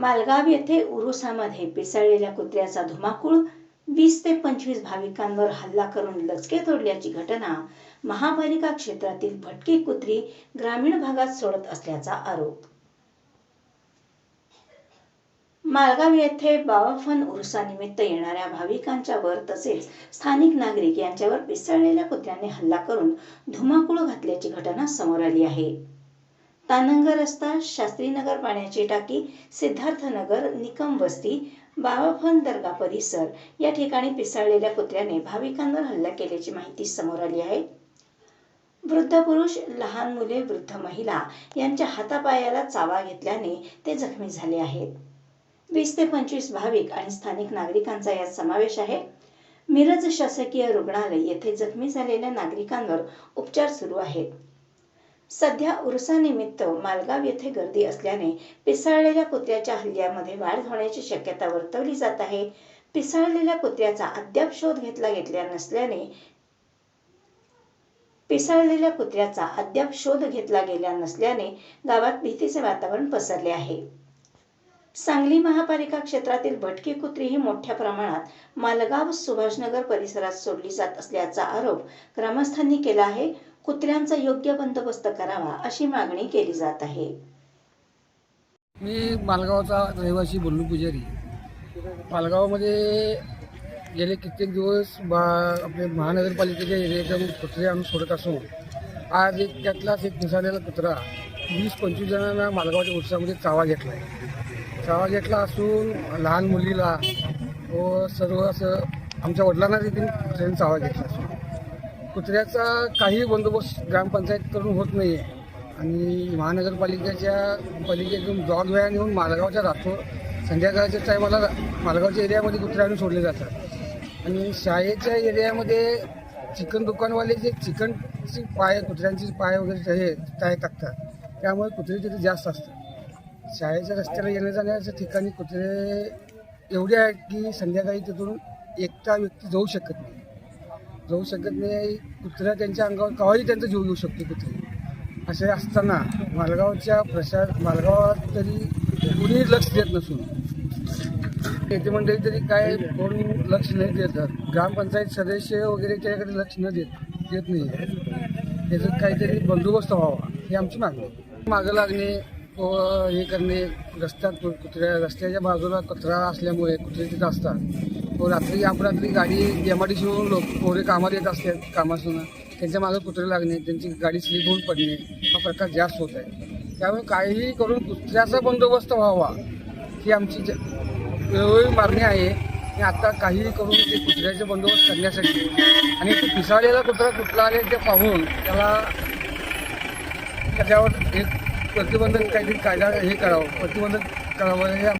मालगाव येथे उरुसामध्ये पिसळलेल्या कुत्र्याचा धुमाकूळ वीस ते पंचवीस भाविकांवर हल्ला करून लचके तोडल्याची घटना महापालिका क्षेत्रातील भटकी कुत्री ग्रामीण भागात सोडत असल्याचा आरोप. मालगाव येथे बावाफन उरुसानिमित्त येणाऱ्या भाविकांच्या वर तसेच स्थानिक नागरिक यांच्यावर पिसळलेल्या कुत्र्याने हल्ला करून धुमाकूळ घातल्याची घटना समोर आली आहे. तानंग रस्ता शास्त्रीनगर पाण्याची टाकी सिद्धार्थनगर निकम वस्ती बाबाफन दर्गा परिसर या ठिकाणी पिसाळलेल्या कुत्र्याने भाविकांवर हल्ला केल्याची माहिती समोर आली आहे. वृद्ध पुरुष लहान मुले वृद्ध महिला यांच्या हातापायाला चावा घेतल्याने ते जखमी झाले आहेत. वीस ते पंचवीस भाविक आणि स्थानिक नागरिकांचा यात समावेश आहे. मिरज शासकीय रुग्णालय येथे जखमी झालेल्या नागरिकांवर उपचार सुरू आहेत. सध्या उरसानिमित्त मालगाव येथे गर्दी असल्याने पिसाळलेल्या कुत्र्याच्या हल्ल्यामध्ये वाढ होण्याची शक्यता वर्तवली जात आहे. पिसाळलेल्या कुत्र्याचा अद्याप शोध घेतला घेतला नसल्याने पिसाळलेल्या कुत्र्याचा अद्याप शोध घेतला गेला नसल्याने गावात भीतीचे वातावरण पसरले आहे. सांगली महापालिका क्षेत्रातील भटकी कुत्री ही मोठ्या प्रमाणात मालगाव सुभाषनगर परिसरात सोडली जात असल्याचा आरोप ग्रामस्थांनी केला आहे. कुत्र्यांचा योग्य बंदोबस्त करावा अशी मागणी केली जात आहे. मी मालगावचा रहिवासी बल्लू पुजारी. मालगावमध्ये गेले कित्येक दिवस बा आपले महानगरपालिकेच्या एरियातून कुत्रे आम्ही सोडत असून आज एक त्यातलाच एक निसालेला कुत्रा वीस पंचवीस जणांना मालगावच्या उत्सवामध्ये चावा घेतला आहे. चावा घेतला असून लहान मुलीला व सर्व असं आमच्या वडिलांना देखील कुत्र्यांनी चावा घेतला असून. कुत्र्याचा काही बंदोबस्त ग्रामपंचायतकडून होत नाही आहे आणि महानगरपालिकेच्या पालिकेतून डॉग व्हॅन येऊन मालगावच्या राहतो. संध्याकाळच्या टायमाला मालगावच्या एरियामध्ये कुत्रे आणून सोडले जातात. आणि शाळेच्या एरियामध्ये चिकन दुकानवाले जे चिकनची पाय कुत्र्यांचे पाय वगैरे हे टाय टाकतात. त्यामुळे कुत्रे तिथे जास्त असतात. शाळेच्या रस्त्याला येण्या जाण्याच्या ठिकाणी कुत्रे एवढे आहेत की संध्याकाळी तिथून एकटा व्यक्ती जाऊ शकत नाही. जाऊ शकत नाही. कुत्रा त्यांच्या अंगावर केव्हाही त्यांचा जीव घेऊ शकतो कुत्रे. असे असताना मालगावच्या प्रशा मालगावात तरी कुणी लक्ष देत नसून. येते मंडळी तरी काय कोण लक्ष नाही देत. ग्रामपंचायत सदस्य वगैरे त्याकडे लक्ष न देत देत नाही. त्याचं काहीतरी बंदोबस्त व्हावा ही आमची मागणी मागं लागणे हे करणे रस्त्यात कुत्र्या रस्त्याच्या बाजूला कचरा असल्यामुळे कुत्रे तिथं असतात. व रात्री अपरात्री गाडी एम लोक पोरे कामाला येत असतात कामासून. त्यांच्या मागे कुत्रे लागणे त्यांची गाडी स्लिप होऊन पडणे हा प्रकार जास्त होत आहे. त्यामुळे काहीही करून कुत्र्याचा बंदोबस्त व्हावा ही आमची ज- वेळोवेळी मागणी आहे. आणि आता काहीही करून ते कुत्र्याचे बंदोबस्त करण्यासाठी आणि तो पिसाळलेला कुत्रा कुठला आले ते पाहून त्याला त्याच्यावर एक प्रतिबंधक काहीतरी कायदा हे करावं प्रतिबंधक करावं हे